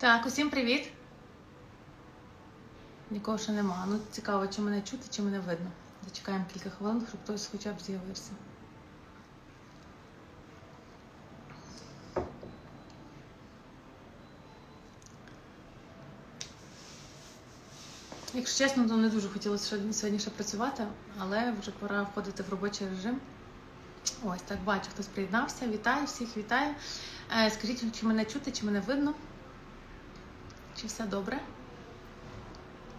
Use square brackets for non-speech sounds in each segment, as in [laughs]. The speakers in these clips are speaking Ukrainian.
Так, усім привіт. Нікого ще нема. Ну, цікаво, чи мене чути, чи мене видно. Зачекаємо кілька хвилин, щоб хтось хоча б з'явився. Якщо чесно, то не дуже хотілося сьогодні- ще працювати, але вже пора входити в робочий режим. Ось так бачу, хтось приєднався. Вітаю всіх, вітаю. Е, Скажіть, чи мене чути, чи мене видно? Чи все добре?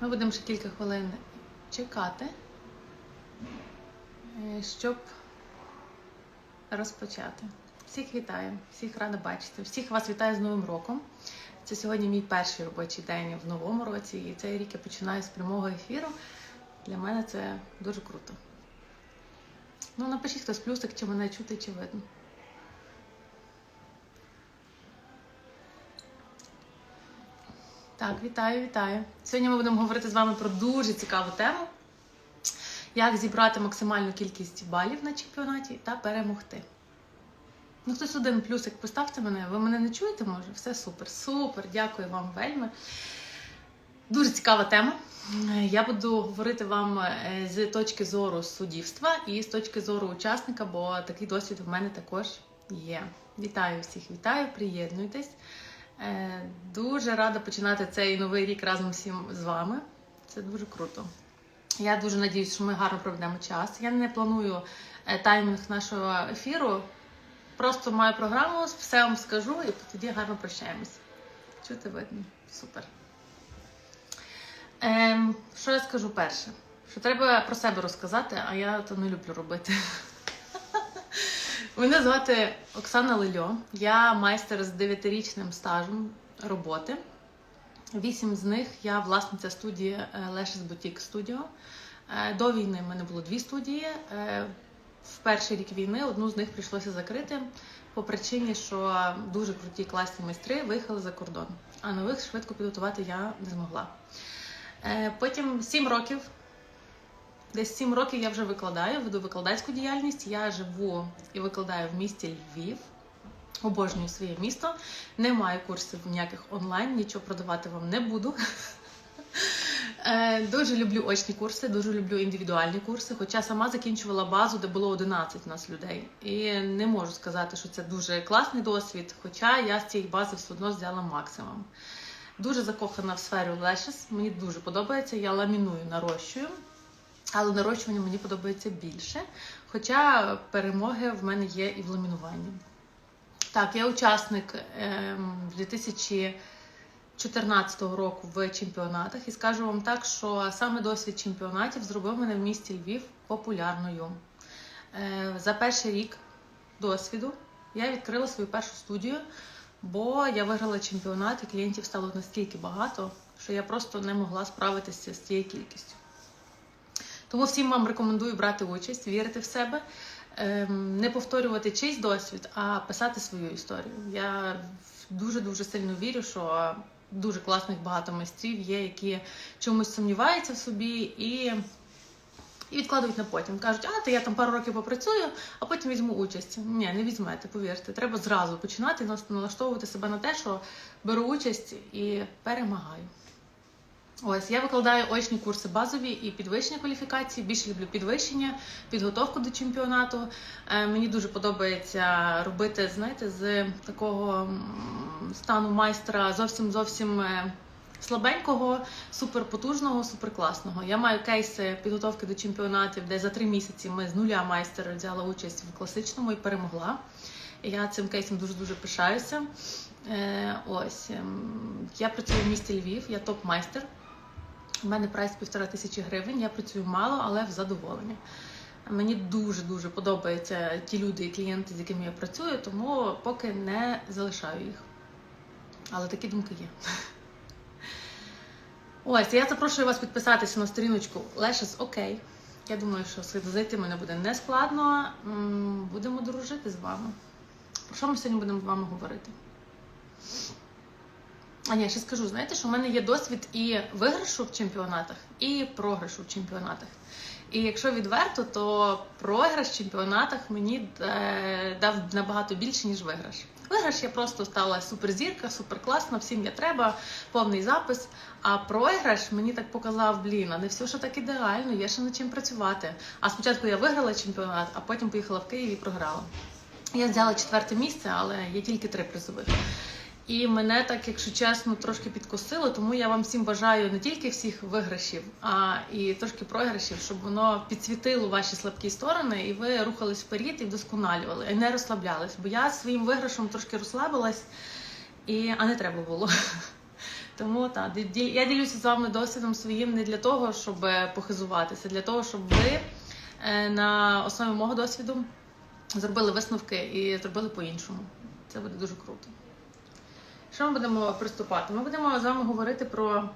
Ми будемо ще кілька хвилин чекати, е, щоб розпочати. Всіх вітаю, всіх рада бачити. Всіх вас вітаю з Новим роком. Це сьогодні мій перший робочий день в новому році, і цей рік я починаю з прямого ефіру. Для мене це дуже круто. Ну, напишіть хтось плюсик, чи мене чути, чи видно. Так, вітаю, вітаю. Сьогодні ми будемо говорити з вами про дуже цікаву тему: як зібрати максимальну кількість балів на чемпіонаті та перемогти. Ну, хтось один плюсик поставте мене. Ви мене не чуєте, може? Все супер, супер, дякую вам вельми. Дуже цікава тема. Я буду говорити вам е, з точки зору суддівства і з точки зору учасника, бо такий досвід в мене також є. Вітаю всіх, вітаю, приєднуйтесь. Е, Дуже рада починати цей новий рік разом всім з вами. Це дуже круто. Я дуже надіюсь, що ми гарно проведемо час. Я не планую е, таймінг нашого ефіру. Просто маю програму, все вам скажу і тоді гарно прощаємось. Чути видно. Супер. Ем, що я скажу перше? Що треба про себе розказати, а я то не люблю робити. Мене звати Оксана Лельо. Я майстер з 9-річним стажем роботи. Вісім з них я власниця студії Lashes Boutique Studio. Е, До війни в мене було дві студії. Е, В перший рік війни одну з них прийшлося закрити по причині, що дуже круті класні майстри виїхали за кордон, а нових швидко підготувати я не змогла. Е, Потім сім років. Десь сім років я вже викладаю, веду викладацьку діяльність. Я живу і викладаю в місті Львів. Обожнюю своє місто. Не маю курсів ніяких онлайн, нічого продавати вам не буду. [laughs] Е, Дуже люблю очні курси, дуже люблю індивідуальні курси, хоча сама закінчувала базу, де було 11 нас людей. І не можу сказати, що це дуже класний досвід, хоча я з цієї бази все одно взяла максимум. Дуже закохана в сферу Lashes, мені дуже подобається, я ламіную, нарощую. Але нарощування мені подобається більше. Хоча перемоги в мене є і в ламінуванні. Так, я учасник ем, 2014 року в чемпіонатах і скажу вам так, що саме досвід чемпіонатів зробив мене в місті Львів популярною. Е, за перший рік досвіду я відкрила свою першу студію, бо я виграла чемпіонат і клієнтів стало настільки багато, що я просто не могла справитися з цією кількістю. Тому всім вам рекомендую брати участь, вірити в себе, ем, не повторювати чийсь досвід, а писати свою історію. Я дуже дуже сильно вірю, що дуже класних багато майстрів є, які чомусь сумніваються в собі і, і відкладують на потім. Кажуть, а то я там пару років попрацюю, а потім візьму участь. Ні, не візьмете, повірте. Треба зразу починати налаштовувати себе на те, що беру участь і перемагаю. Ось я викладаю очні курси базові і підвищення кваліфікації. Більше люблю підвищення, підготовку до чемпіонату. Е, мені дуже подобається робити, знаєте, з такого стану майстра зовсім зовсім е, слабенького, суперпотужного, суперкласного. Я маю кейси підготовки до чемпіонатів, де за три місяці ми з нуля майстера взяла участь в класичному і перемогла. Я цим кейсом дуже дуже пишаюся. Е, ось ем, я працюю в місті Львів, я топ-майстер. У мене прайс півтора тисячі гривень. Я працюю мало, але в задоволення. Мені дуже дуже подобаються ті люди і клієнти, з якими я працюю, тому поки не залишаю їх. Але такі думки є. Ось, я запрошую вас підписатися на сторіночку Lashes OK. Я думаю, що зайти мене буде нескладно. М, Будемо дружити з вами. Про що ми сьогодні будемо з вами говорити? А ні, ще скажу, знаєте, що в мене є досвід і виграшу в чемпіонатах, і програшу в чемпіонатах. І якщо відверто, то програш в чемпіонатах мені е, дав набагато більше, ніж виграш. Виграш я просто стала суперзірка, суперкласна, всім я треба, повний запис. А програш мені так показав, блін, а не все, що так ідеально, є ще над чим працювати. А спочатку я виграла чемпіонат, а потім поїхала в Київ і програла. Я взяла четверте місце, але є тільки три призових. І мене так, якщо чесно, трошки підкосило, тому я вам всім бажаю не тільки всіх виграшів, а і трошки програшів, щоб воно підсвітило ваші слабкі сторони, і ви рухались вперед і вдосконалювали, і не розслаблялись. Бо я своїм виграшем трошки розслабилась, і, а не треба було. [laughs] Тому так, я ділюся з вами досвідом своїм не для того, щоб е, похизуватися, для того, щоб ви е, на основі мого досвіду зробили висновки і зробили по-іншому. Це буде дуже круто. Що ми будемо приступати? Ми будемо з вами говорити про.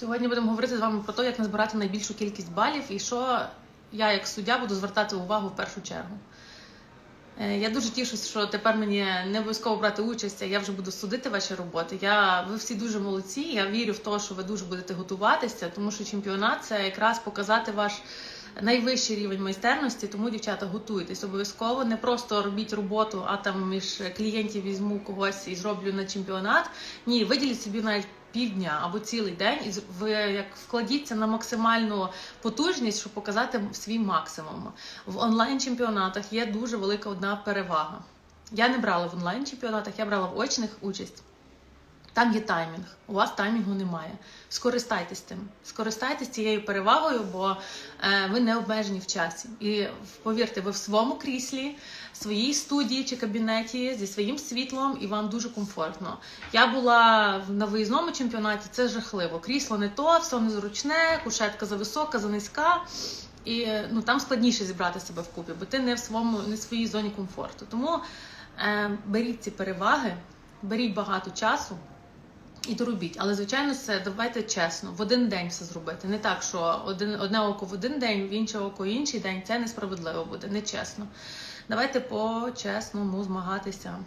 Сьогодні будемо говорити з вами про те, як назбирати найбільшу кількість балів і що я, як суддя, буду звертати увагу в першу чергу. Е, Я дуже тішусь, що тепер мені не обов'язково брати участь, а я вже буду судити ваші роботи. Я, ви всі дуже молодці. Я вірю в те, що ви дуже будете готуватися, тому що чемпіонат це якраз показати ваш найвищий рівень майстерності. Тому, дівчата, готуйтесь обов'язково. Не просто робіть роботу, а там між клієнтів візьму когось і зроблю на чемпіонат. Ні, виділіть собі навіть півдня або цілий день, і ви як вкладіться на максимальну потужність, щоб показати свій максимум. В онлайн чемпіонатах є дуже велика одна перевага. Я не брала в онлайн чемпіонатах, я брала в очних участь. Там є таймінг. У вас таймінгу немає. Скористайтесь тим. Скористайтесь цією перевагою, бо е, ви не обмежені в часі. І повірте, ви в своєму кріслі, в своїй студії чи кабінеті зі своїм світлом, і вам дуже комфортно. Я була на виїзному чемпіонаті, це жахливо. Крісло не то, все незручне, кушетка зависока, занизька. І ну там складніше зібрати себе вкупі, бо ти не в своєму не в своїй зоні комфорту. Тому е, беріть ці переваги, беріть багато часу. І доробіть, але звичайно, це давайте чесно, в один день все зробити. Не так, що один одне око в один день, в інше око в інший день. Це несправедливо буде, нечесно. Давайте по-чесному змагатися.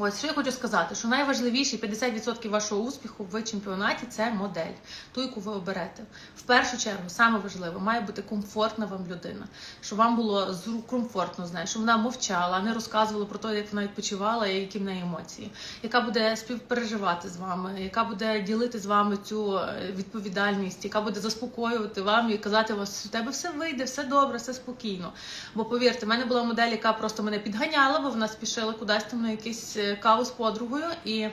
Ось що я хочу сказати, що найважливіші 50% вашого успіху в чемпіонаті це модель, ту, яку ви оберете. В першу чергу, саме важливе, має бути комфортна вам людина, щоб вам було комфортно з нею, щоб вона мовчала, не розказувала про те, як вона відпочивала і які в неї емоції, яка буде співпереживати з вами, яка буде ділити з вами цю е, відповідальність, яка буде заспокоювати вам і казати вам, що у тебе все вийде, все добре, все спокійно. Бо повірте, в мене була модель, яка просто мене підганяла, бо вона спішила кудись там на якийсь е, каву з подругою, і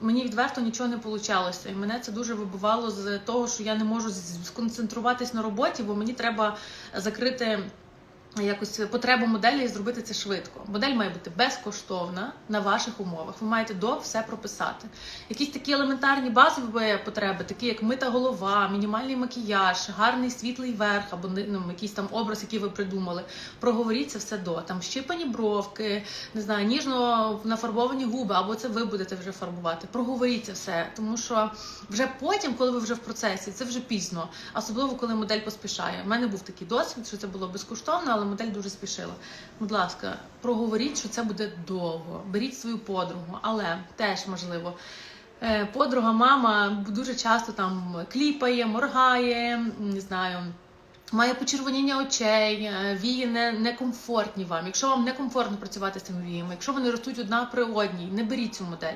мені відверто нічого не вийшло. І мене це дуже вибивало з того, що я не можу сконцентруватись на роботі, бо мені треба закрити. Якось потребу моделі і зробити це швидко. Модель має бути безкоштовна на ваших умовах. Ви маєте до все прописати. Якісь такі елементарні базові потреби, такі як мита голова, мінімальний макіяж, гарний світлий верх або ну, якийсь там образ, який ви придумали. Проговоріть це все до там щипані бровки, не знаю, ніжно нафарбовані губи, або це ви будете вже фарбувати. Проговоріть це все, тому що вже потім, коли ви вже в процесі, це вже пізно, особливо коли модель поспішає. У мене був такий досвід, що це було безкоштовно, але модель дуже спішила. Будь ласка, проговоріть, що це буде довго. Беріть свою подругу, але теж можливо. е, Подруга, мама дуже часто там кліпає, моргає, не знаю. Має почервоніння очей, е, вії не, некомфортні вам. Якщо вам некомфортно працювати з цими віями, якщо вони ростуть одна при одній, не беріть цю модель.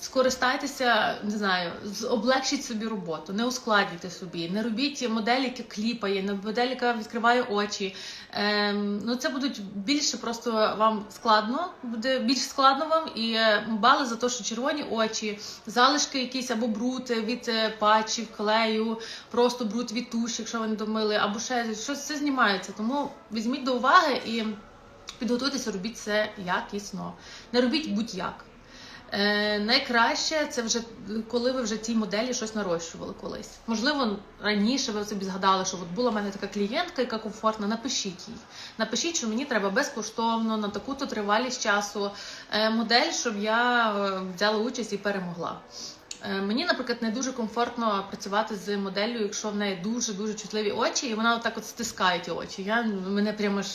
Скористайтеся, не знаю, облегшіть собі роботу, не ускладнюйте собі, не робіть модель, яка кліпає, не модель, яка відкриває очі. Ем, ну це будуть більше просто вам складно, буде більш складно вам і е, бали за те, що червоні очі, залишки якісь або бруд від е, патчів, клею, просто бруд від туші, якщо ви не домили, або ще щось це знімається. Тому візьміть до уваги і підготуйтеся, робіть це якісно. Не робіть будь-як. Е, найкраще це вже коли ви вже ті моделі щось нарощували колись. Можливо, раніше ви собі згадали, що от була в мене така клієнтка, яка комфортна. Напишіть їй. Напишіть, що мені треба безкоштовно на таку-то тривалість часу е, модель, щоб я е, взяла участь і перемогла. Е, Мені, наприклад, не дуже комфортно працювати з моделлю, якщо в неї дуже дуже чутливі очі, і вона отак от стискає ті очі. Я мене прямо ж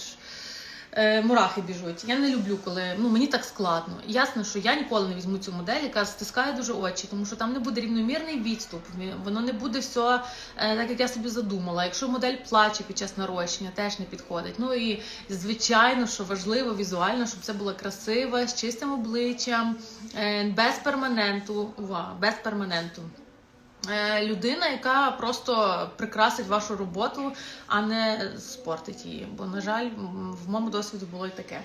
е, мурахи біжуть. Я не люблю, коли ну мені так складно. Ясно, що я ніколи не візьму цю модель, яка стискає дуже очі, тому що там не буде рівномірний відступ, воно не буде все е, так, як я собі задумала. Якщо модель плаче під час нарощення, теж не підходить. Ну і звичайно, що важливо візуально, щоб це було красиво, з чистим обличчям, е, без перманенту. Увага, без перманенту. Е, Людина, яка просто прикрасить вашу роботу, а не спортить її. Бо, на жаль, в моєму досвіді було і таке.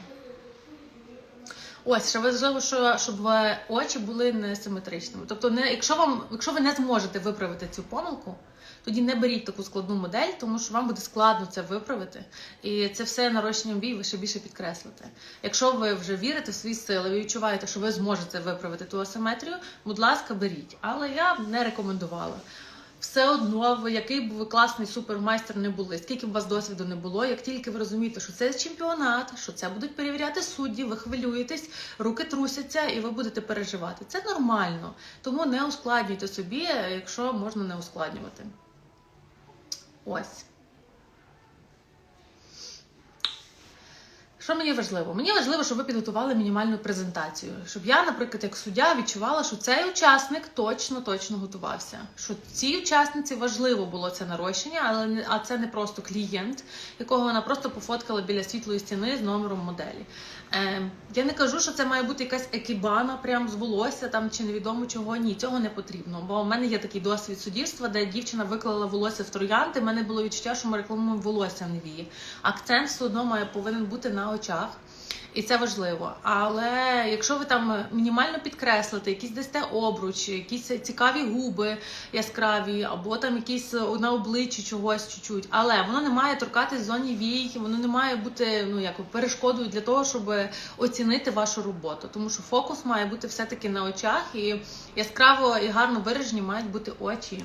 Ось, ще важливо, що, щоб очі були несиметричними. Тобто, не, якщо, вам, якщо ви не зможете виправити цю помилку, тоді не беріть таку складну модель, тому що вам буде складно це виправити. І це все нарощенням вій ви ще більше підкреслите. Якщо ви вже вірите в свої сили, ви відчуваєте, що ви зможете виправити ту асиметрію, будь ласка, беріть. Але я б не рекомендувала. Все одно, ви який б ви класний супермайстер не були, скільки б у вас досвіду не було, як тільки ви розумієте, що це чемпіонат, що це будуть перевіряти судді, ви хвилюєтесь, руки трусяться і ви будете переживати. Це нормально. Тому не ускладнюйте собі, якщо можна не ускладнювати. Ось. Що мені важливо? Мені важливо, щоб ви підготували мінімальну презентацію. Щоб я, наприклад, як суддя відчувала, що цей учасник точно точно готувався. Що цій учасниці важливо було це нарощення, але а це не просто клієнт, якого вона просто пофоткала біля світлої стіни з номером моделі. Е, я не кажу, що це має бути якась екібана, прям з волосся там чи невідомо чого. Ні, цього не потрібно. Бо в мене є такий досвід суддівства, де дівчина виклала волосся в троянди. в мене було відчуття, що ми рекламуємо волосся в вії. Акцент все одно має повинен бути на очах. І це важливо. Але якщо ви там мінімально підкреслите, якісь дасте обруч, якісь цікаві губи яскраві, або там якісь на обличчі чогось чуть-чуть, але воно не має торкатись зоні вій, воно не має бути ну як перешкодою для того, щоб оцінити вашу роботу. Тому що фокус має бути все-таки на очах, і яскраво і гарно виражені мають бути очі.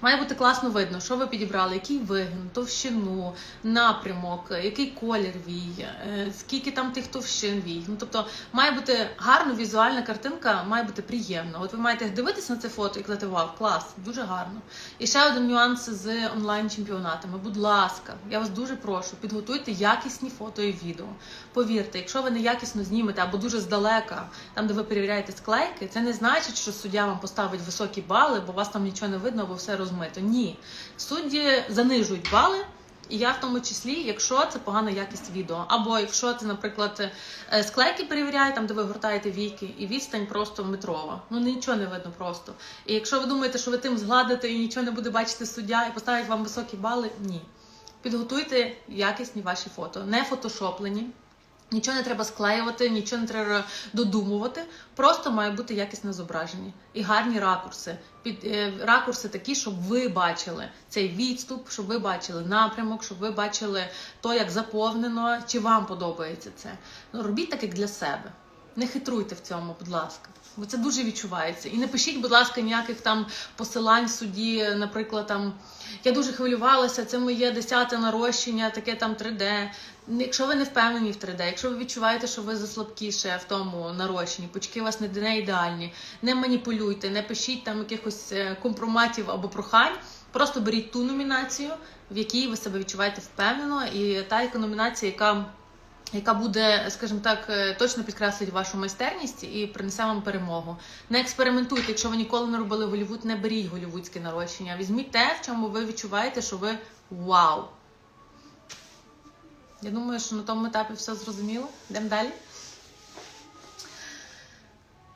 Має бути класно видно, що ви підібрали, який вигін, товщину, напрямок, який колір вій, е, скільки там тих товщин вій. Ну тобто має бути гарна візуальна картинка, має бути приємна. От ви маєте дивитися на це фото і казати, вау, клас, дуже гарно. І ще один нюанс з онлайн-чемпіонатами. Будь ласка, я вас дуже прошу, підготуйте якісні фото і відео. Повірте, якщо ви неякісно знімете або дуже здалека, там де ви перевіряєте склейки, це не значить, що суддя вам поставить високі бали, бо у вас там нічого не видно, або все розмито. Ні, судді занижують бали. І я в тому числі, якщо це погана якість відео, або якщо це, наприклад, е, склейки перевіряють, там де ви гортаєте віки, і відстань просто метрова. Ну нічого не видно просто. І якщо ви думаєте, що ви тим згладите і нічого не буде бачити суддя і поставить вам високі бали, ні. Підготуйте якісні ваші фото, не фотошоплені. Нічого не треба склеювати, нічого не треба додумувати. Просто має бути якісне зображення і гарні ракурси. Під е, ракурси такі, щоб ви бачили цей відступ, щоб ви бачили напрямок, щоб ви бачили то, як заповнено, чи вам подобається це. Ну робіть так, як для себе. Не хитруйте в цьому, будь ласка, бо це дуже відчувається. І не пишіть, будь ласка, ніяких там посилань судді, наприклад, там я дуже хвилювалася, це моє десяте нарощення, таке там 3D. Якщо ви не впевнені в 3D, якщо ви відчуваєте, що ви заслабкіше в тому нарощенні, почки у вас не, не ідеальні, не маніпулюйте, не пишіть там якихось е, компроматів або прохань. Просто беріть ту номінацію, в якій ви себе відчуваєте впевнено, і та яка номінація, яка яка буде, скажімо так, е, точно підкреслить вашу майстерність і принесе вам перемогу. Не експериментуйте, якщо ви ніколи не робили Голівуд, не беріть голівудське нарощення. Візьміть те, в чому ви відчуваєте, що ви вау. Я думаю, що на тому етапі все зрозуміло. Йдемо далі.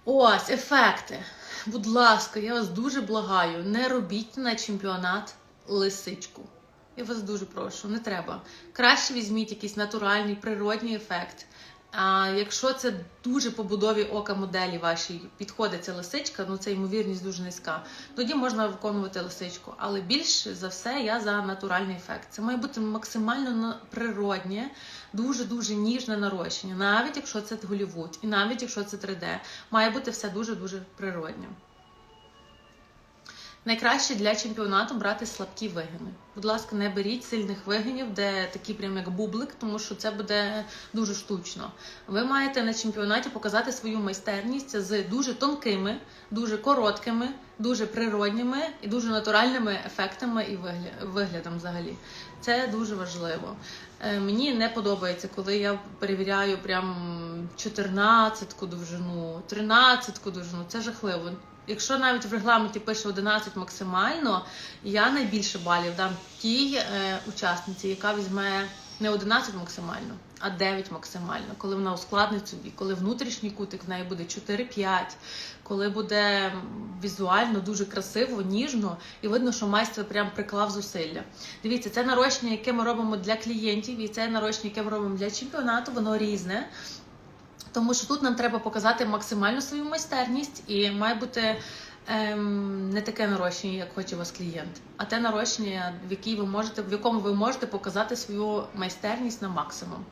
Ось, ефекти. Будь ласка, я вас дуже благаю, не робіть на чемпіонат лисичку. Я вас дуже прошу, не треба. Краще візьміть якийсь натуральний природній ефект. А якщо це дуже побудові ока моделі вашій підходить ця лисичка, ну це ймовірність дуже низька. Тоді можна виконувати лисичку. Але більш за все я за натуральний ефект. Це має бути максимально природнє, дуже дуже ніжне нарощення, навіть якщо це Голівуд, і навіть якщо це 3D, має бути все дуже дуже природньо. Найкраще для чемпіонату брати слабкі вигини. Будь ласка, не беріть сильних вигинів, де такі прям як бублик, тому що це буде дуже штучно. Ви маєте на чемпіонаті показати свою майстерність з дуже тонкими, дуже короткими, дуже природніми і дуже натуральними ефектами і вигля- виглядом взагалі. Це дуже важливо. Е, Мені не подобається, коли я перевіряю прям 14-ку довжину, 13-ку довжину. Це жахливо. Якщо навіть в регламенті пише 11 максимально, я найбільше балів дам тій е, учасниці, яка візьме не 11 максимально, а 9 максимально, коли вона ускладнить собі, коли внутрішній кутик в неї буде 4-5, коли буде візуально дуже красиво, ніжно, і видно, що майстер прям приклав зусилля. Дивіться, це нарощення, яке ми робимо для клієнтів, і це нарощення, яке ми робимо для чемпіонату, воно різне. Тому що тут нам треба показати максимальну свою майстерність, і має бути ем, не таке нарощення, як хоче вас клієнт, а те нарощення, в, якій ви можете, в якому ви можете показати свою майстерність на максимум.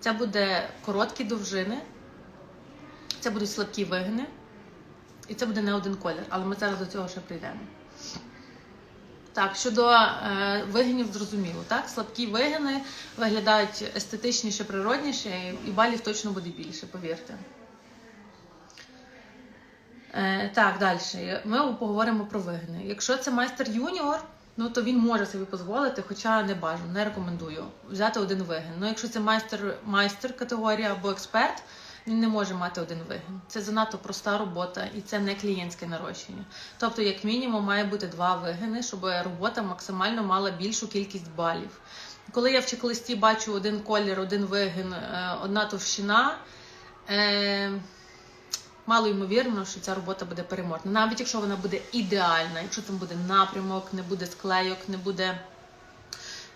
Це буде короткі довжини, це будуть слабкі вигини, і це буде не один колір, але ми зараз до цього ще прийдемо. Так, щодо е, вигинів, зрозуміло, так? Слабкі вигини виглядають естетичніше, природніше, і балів точно буде більше, повірте. Е, так, далі. Ми поговоримо про вигини. Якщо це майстер юніор, ну то він може собі дозволити, хоча не бажано, не рекомендую взяти один вигин. Ну, якщо це майстер, майстер категорія або експерт, не може мати один вигин. Це занадто проста робота і це не клієнтське нарощення. Тобто, як мінімум, має бути два вигини, щоб робота максимально мала більшу кількість балів. Коли я в чек-листі бачу один колір, один вигин, е, одна товщина. Е, Мало ймовірно, що ця робота буде переможна. Навіть якщо вона буде ідеальна, якщо там буде напрямок, не буде склейок, не буде.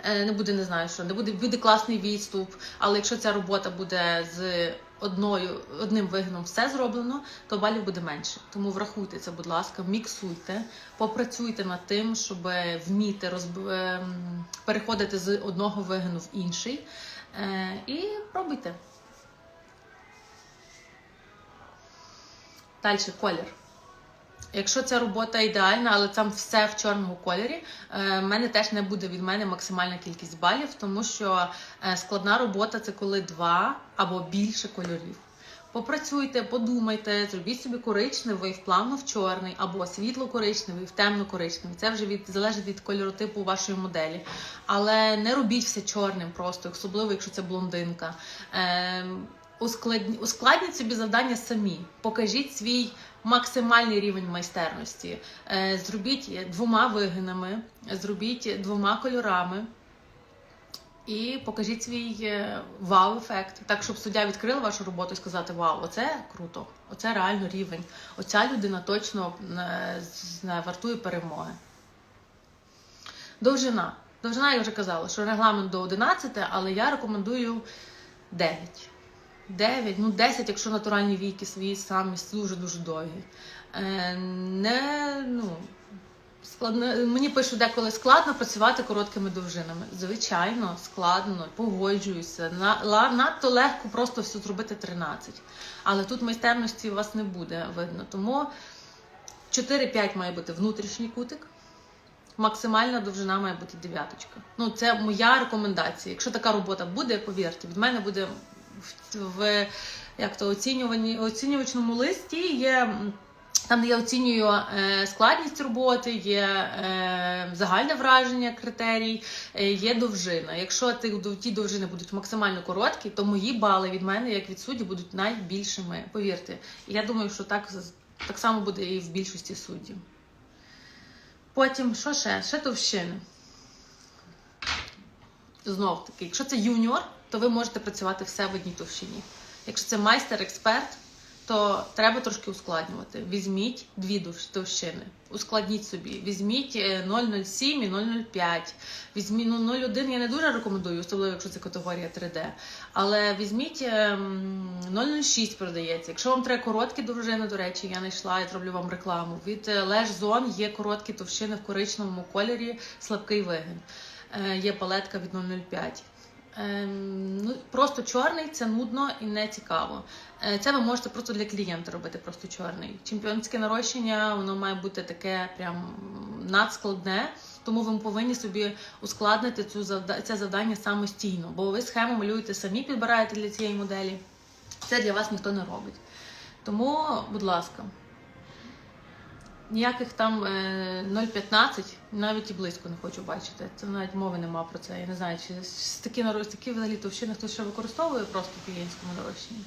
е, Не буде, не знаю що, не буде, буде класний відступ. Але якщо ця робота буде з одною, одним вигином все зроблено, то балів буде менше. Тому врахуйте це, будь ласка, міксуйте, попрацюйте над тим, щоб вміти розб... ем, переходити з одного вигину в інший. Е, І пробуйте. Далі колір. Якщо ця робота ідеальна, але там все в чорному кольорі, е, в мене теж не буде від мене максимальна кількість балів, тому що е, складна робота це коли два або більше кольорів. Попрацюйте, подумайте, зробіть собі коричневий в плавно в чорний, або світло-коричневий в темно-коричневий. Це вже від залежить від кольоротипу вашої моделі. Але не робіть все чорним просто, особливо якщо це блондинка. Ускладні- ускладніть собі завдання самі. Покажіть свій максимальний рівень майстерності. Е, Зробіть двома вигинами, зробіть двома кольорами. І покажіть свій е, вау-ефект, так щоб суддя відкрила вашу роботу і сказати: Вау, оце круто, оце реально рівень. Оця людина точно е, вартує перемоги. Довжина. Довжина, я вже казала, що регламент до 11, але я рекомендую 9. 9, ну 10, якщо натуральні віки свої самі дуже-дуже довгі. Е, не, ну, складно, мені пишуть деколи складно працювати короткими довжинами. Звичайно, складно, погоджуюся. На, надто легко просто все зробити 13. Але тут майстерності у вас не буде видно. Тому 4-5 має бути внутрішній кутик. Максимальна довжина має бути дев'яточка. Ну, це моя рекомендація. Якщо така робота буде, повірте, від мене буде в, в як то оцінювачному листі є. Там, де я оцінюю е, складність роботи, є е, загальне враження критерій, е, є довжина. Якщо ті довжини будуть максимально короткі, то мої бали від мене, як від судді, будуть найбільшими. Повірте. Я думаю, що так, так само буде і в більшості суддів. Потім, що ще? Ще товщини. Знов таки, якщо це юніор, то ви можете працювати все в одній товщині. Якщо це майстер, експерт, то треба трошки ускладнювати. Візьміть дві товщини, ускладніть собі. Візьміть е, 0,07 і 0,05. Візьміть ну, 0,1 я не дуже рекомендую, особливо якщо це категорія 3D. Але візьміть ем, 0,06 продається. Якщо вам треба короткі довжини, до речі, я знайшла і зроблю вам рекламу. Від е, Zone є короткі товщини в коричневому кольорі, слабкий вигин. Е, Є палетка від 0,05. Ем, ну, просто чорний це нудно і не цікаво. Е, Це ви можете просто для клієнта робити, просто чорний. Чемпіонське нарощення воно має бути таке прям надскладне, тому ви повинні собі ускладнити цю це завдання самостійно, бо ви схему малюєте самі, підбираєте для цієї моделі. Це для вас ніхто не робить. Тому, будь ласка, ніяких там е, 0,15 навіть і близько не хочу бачити. Це навіть мови нема про це. Я не знаю, чи такі такі взагалі товщини хтось ще використовує просто в клієнтському нарощенні.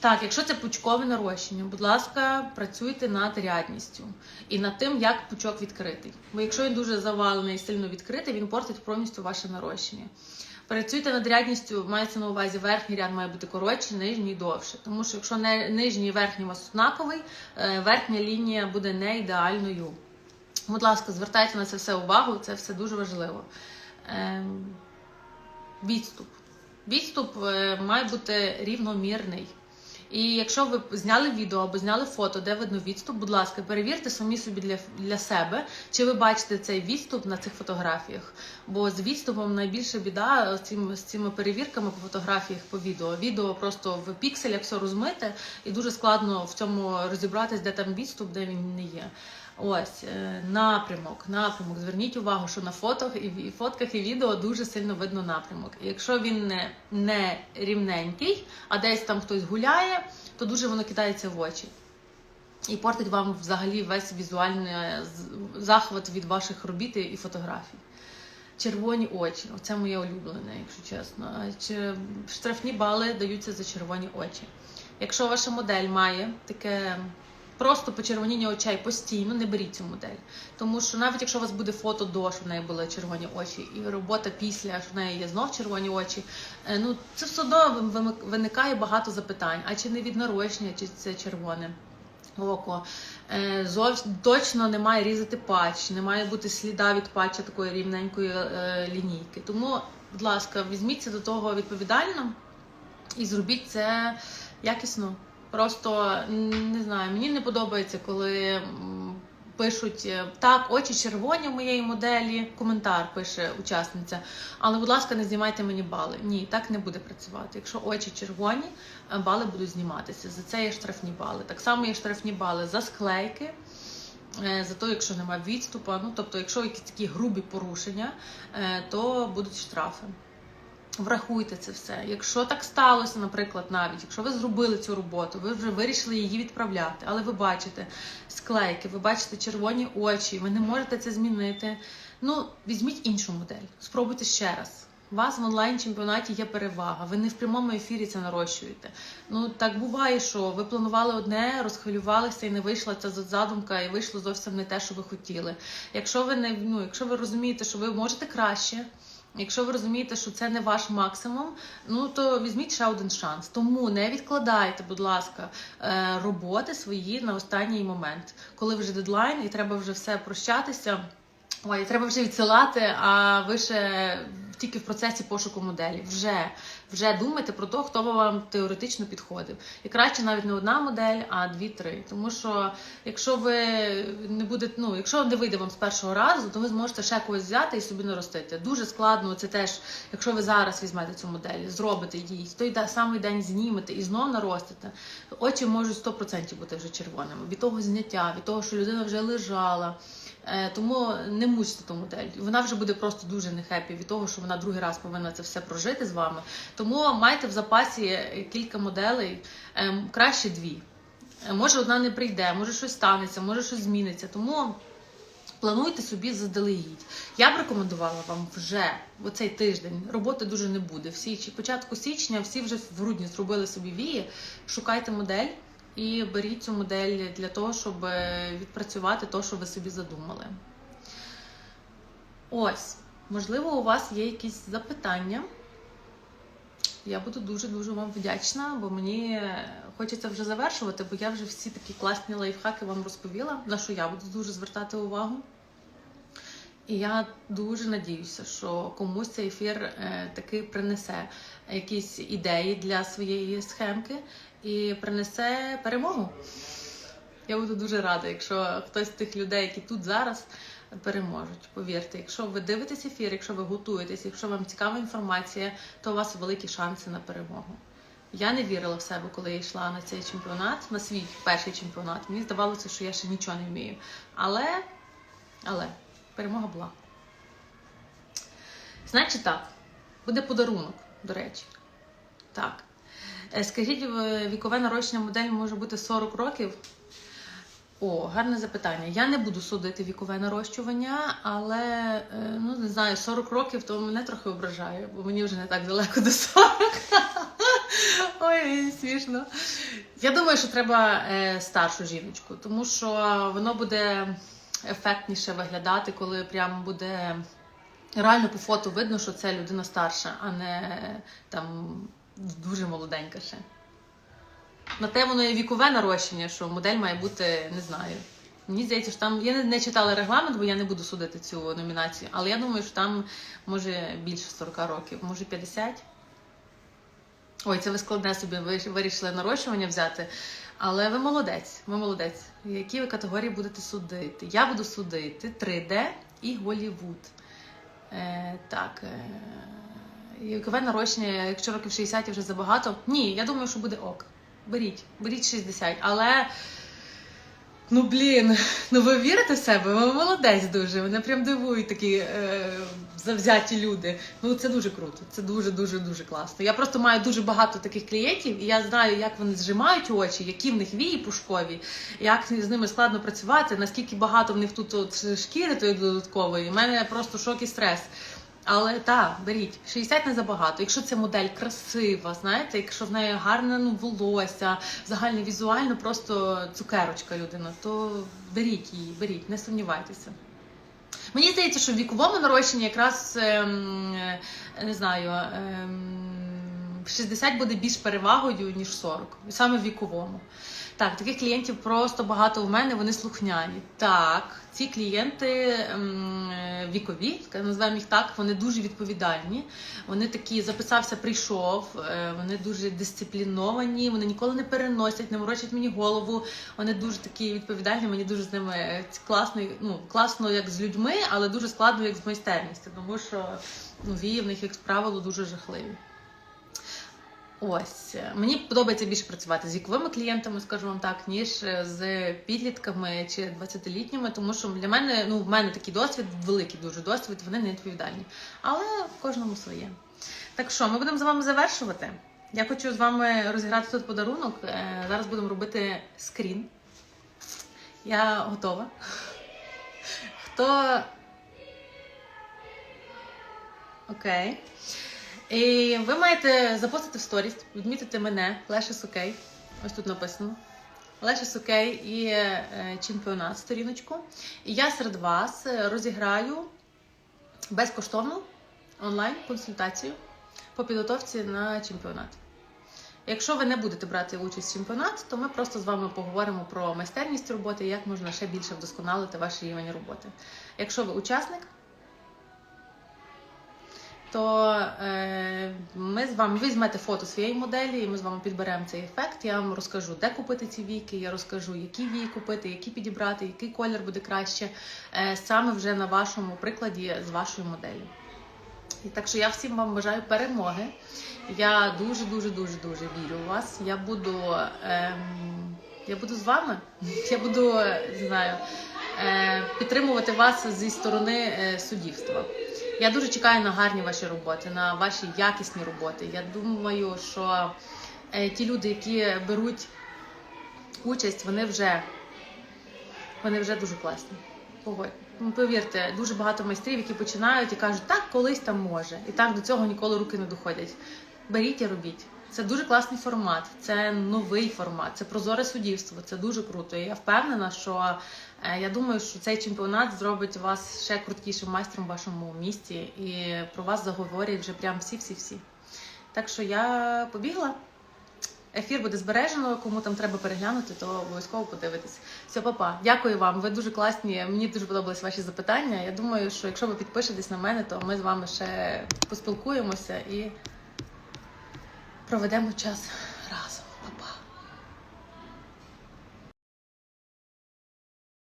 Так, якщо це пучкове нарощення, будь ласка, працюйте над рядністю і над тим, як пучок відкритий. Бо якщо він дуже завалений і сильно відкритий, він портить повністю ваше нарощення. Працюйте над рядністю, мається на увазі верхній ряд має бути коротший, нижній довше. Тому що якщо не, нижній і верхній у вас однаковий, е, верхня лінія буде не ідеальною. Будь ласка, звертайте на це все увагу, це все дуже важливо. Ем, відступ. Відступ е, має бути рівномірний. І якщо ви зняли відео або зняли фото, де видно відступ, будь ласка, перевірте самі собі для, для себе, чи ви бачите цей відступ на цих фотографіях. Бо з відступом найбільша біда цими, з цими перевірками по фотографіях по відео. Відео просто в пікселях все розмите, і дуже складно в цьому розібратись, де там відступ, де він не є. Ось е, напрямок, напрямок. Зверніть увагу, що на фотах і і фотках і відео дуже сильно видно напрямок. І якщо він не, не рівненький, а десь там хтось гуляє, то дуже воно кидається в очі. І портить вам взагалі весь візуальний е, захват від ваших робіт і фотографій. Червоні очі, оце моє улюблене, якщо чесно. Чи штрафні бали даються за червоні очі. Якщо ваша модель має таке просто почервоніння очей постійно, не беріть цю модель. Тому що навіть якщо у вас буде фото до, що в неї були червоні очі, і робота після, що в неї є знов червоні очі, е, ну це все одно виникає багато запитань. А чи не від нарощення, чи це червоне? Око Е, зовс- точно не має різати патч, не має бути сліда від патча такої рівненької е, лінійки. Тому, будь ласка, візьміться до того відповідально і зробіть це якісно. Просто не знаю, мені не подобається, коли пишуть е, так, очі червоні в моєї моделі. Коментар пише учасниця. Але, будь ласка, не знімайте мені бали. Ні, так не буде працювати. Якщо очі червоні, е, бали будуть зніматися. За це є штрафні бали. Так само є штрафні бали за склейки. е, За те, якщо немає відступу, ну тобто, якщо якісь такі грубі порушення, то будуть штрафи. Врахуйте це все. Якщо так сталося, наприклад, навіть якщо ви зробили цю роботу, ви вже вирішили її відправляти, але ви бачите склейки, ви бачите червоні очі, ви не можете це змінити. Ну, візьміть іншу модель, спробуйте ще раз. У вас в онлайн-чемпіонаті є перевага, ви не в прямому ефірі це нарощуєте. Ну так буває, що ви планували одне, розхвилювалися і не вийшла ця задумка, і вийшло зовсім не те, що ви хотіли. Якщо ви не ну, якщо ви розумієте, що ви можете краще. Якщо ви розумієте, що це не ваш максимум, ну то візьміть ще один шанс. Тому не відкладайте, будь ласка, е, роботи свої на останній момент, коли вже дедлайн і треба вже все прощатися. Ой, треба вже відсилати, а ви ще тільки в процесі пошуку моделі. Вже вже думайте про те, хто вам теоретично підходив. І краще навіть не одна модель, а дві-три. Тому що якщо ви не будете, ну якщо не вийде вам з першого разу, то ви зможете ще когось взяти і собі наростити. Дуже складно це теж, якщо ви зараз візьмете цю модель, зробите її, той самий день знімете і знов наростите. Очі можуть 100% бути вже червоними від того зняття, від того, що людина вже лежала. Е, Тому не мучте ту модель. Вона вже буде просто дуже не хеппі від того, що вона другий раз повинна це все прожити з вами. Тому майте в запасі е, кілька моделей, ем, краще дві. Е, Може, одна не прийде, може щось станеться, може щось зміниться. Тому плануйте собі заздалегідь. Я б рекомендувала вам вже в цей тиждень роботи дуже не буде. Всі чи початку січня, всі вже в грудні зробили собі вії. Шукайте модель і беріть цю модель для того, щоб е, відпрацювати те, що ви собі задумали. Ось, можливо, у вас є якісь запитання. Я буду дуже-дуже вам вдячна, бо мені е, хочеться вже завершувати, бо я вже всі такі класні лайфхаки вам розповіла, на що я буду дуже звертати увагу. І я дуже надіюся, що комусь цей ефір е, таки принесе якісь ідеї для своєї схемки і принесе перемогу. Я буду дуже рада, якщо хтось з тих людей, які тут зараз, переможуть. Повірте, якщо ви дивитесь ефір, якщо ви готуєтесь, якщо вам цікава інформація, то у вас великі шанси на перемогу. Я не вірила в себе, коли я йшла на цей чемпіонат, на свій перший чемпіонат. Мені здавалося, що я ще нічого не вмію. Але, але перемога була. Значить так, буде подарунок, до речі. Так. Е, Скажіть, вікове нарощення моделі може бути 40 років? О, гарне запитання. Я не буду судити вікове нарощування, але е, ну не знаю, 40 років то мене трохи ображає, бо мені вже не так далеко до 40. [laughs] Ой, смішно. Я думаю, що треба е, старшу жіночку, тому що воно буде ефектніше виглядати, коли прямо буде реально по фото видно, що це людина старша, а не там дуже молоденька ще. На те воно і вікове нарощення, що модель має бути, не знаю. Мені здається, що там я не, не читала регламент, бо я не буду судити цю номінацію, але я думаю, що там може більше 40 років, може 50. Ой, це ви складне собі ви вирішили нарощування взяти. Але ви молодець, ви молодець. Які ви категорії будете судити? Я буду судити 3D і Голівуд. Е, так. Е, вікове нарощення, якщо років 60 вже забагато. Ні, я думаю, що буде ок. Беріть, беріть 60. Але. Ну блін, ну ви вірите в себе? Ви молодець дуже. Мене прям дивують такі е, завзяті люди. Ну це дуже круто. Це дуже дуже дуже класно. Я просто маю дуже багато таких клієнтів, і я знаю, як вони зжимають очі, які в них вії пушкові, як з ними складно працювати, наскільки багато в них тут от шкіри тої додаткової. У мене просто шок і стрес. Але так, беріть 60 не забагато. Якщо ця модель красива, знаєте, якщо в неї гарне ну, волосся, загально візуально просто цукерочка людина, то беріть її, беріть, не сумнівайтеся. Мені здається, що в віковому нарощенні якраз ем, е, не знаю, ем, 60 буде більш перевагою, ніж 40. Саме в віковому. Так, таких клієнтів просто багато в мене, вони слухняні. Так, ці клієнти ем, вікові, називаємо їх так, вони дуже відповідальні. Вони такі записався, прийшов, е, вони дуже дисципліновані, вони ніколи не переносять, не морочать мені голову. Вони дуже такі відповідальні. Мені дуже з ними е, класно, ну класно як з людьми, але дуже складно як з майстерністю, тому що ну, вії в них, як правило, дуже жахливі. Ось мені подобається більше працювати з віковими клієнтами, скажу вам так, ніж е, з підлітками чи 20-літніми, тому що для мене ну в мене такий досвід, великий дуже досвід, вони не відповідальні. Але в кожному своє. Так що, ми будемо з вами завершувати. Я хочу з вами розіграти тут подарунок. Е, Зараз будемо робити скрін. Я готова. Хто. Окей. І ви маєте запостити в сторіс, відмітити мене, Леша Сокей. Ось тут написано. Леша Сокей і е, чемпіонат сторіночку. І я серед вас розіграю безкоштовну онлайн-консультацію по підготовці на чемпіонат. Якщо ви не будете брати участь в чемпіонат, то ми просто з вами поговоримо про майстерність роботи як можна ще більше вдосконалити ваш рівень роботи. Якщо ви учасник, то е, ми з вами візьмете фото своєї моделі, і ми з вами підберемо цей ефект. Я вам розкажу, де купити ці віки, я розкажу, які вії купити, які підібрати, який колір буде краще, е, саме вже на вашому прикладі з вашою моделлю. І так що я всім вам бажаю перемоги. Я дуже, дуже, дуже, дуже вірю в вас. Я буду, ем, я буду з вами. [laughs] Я буду знаю, е, підтримувати вас зі сторони е, суддівства. Я дуже чекаю на гарні ваші роботи, на ваші якісні роботи. Я думаю, що е, ті люди, які беруть участь, вони вже, вони вже дуже класні. Погодь. Ну, Повірте, дуже багато майстрів, які починають і кажуть, так колись там може. І так до цього ніколи руки не доходять. Беріть і робіть. Це дуже класний формат, це новий формат, це прозоре суддівство, це дуже круто. І я впевнена, що е, я думаю, що цей чемпіонат зробить вас ще круткішим майстром в вашому місті, і про вас заговорять вже прям всі-всі-всі. Так що я побігла. Ефір буде збережено. Кому там треба переглянути, то обов'язково подивитись. Все, папа. Дякую вам. Ви дуже класні. Мені дуже подобались ваші запитання. Я думаю, що якщо ви підпишетесь на мене, то ми з вами ще поспілкуємося і проведемо час разом.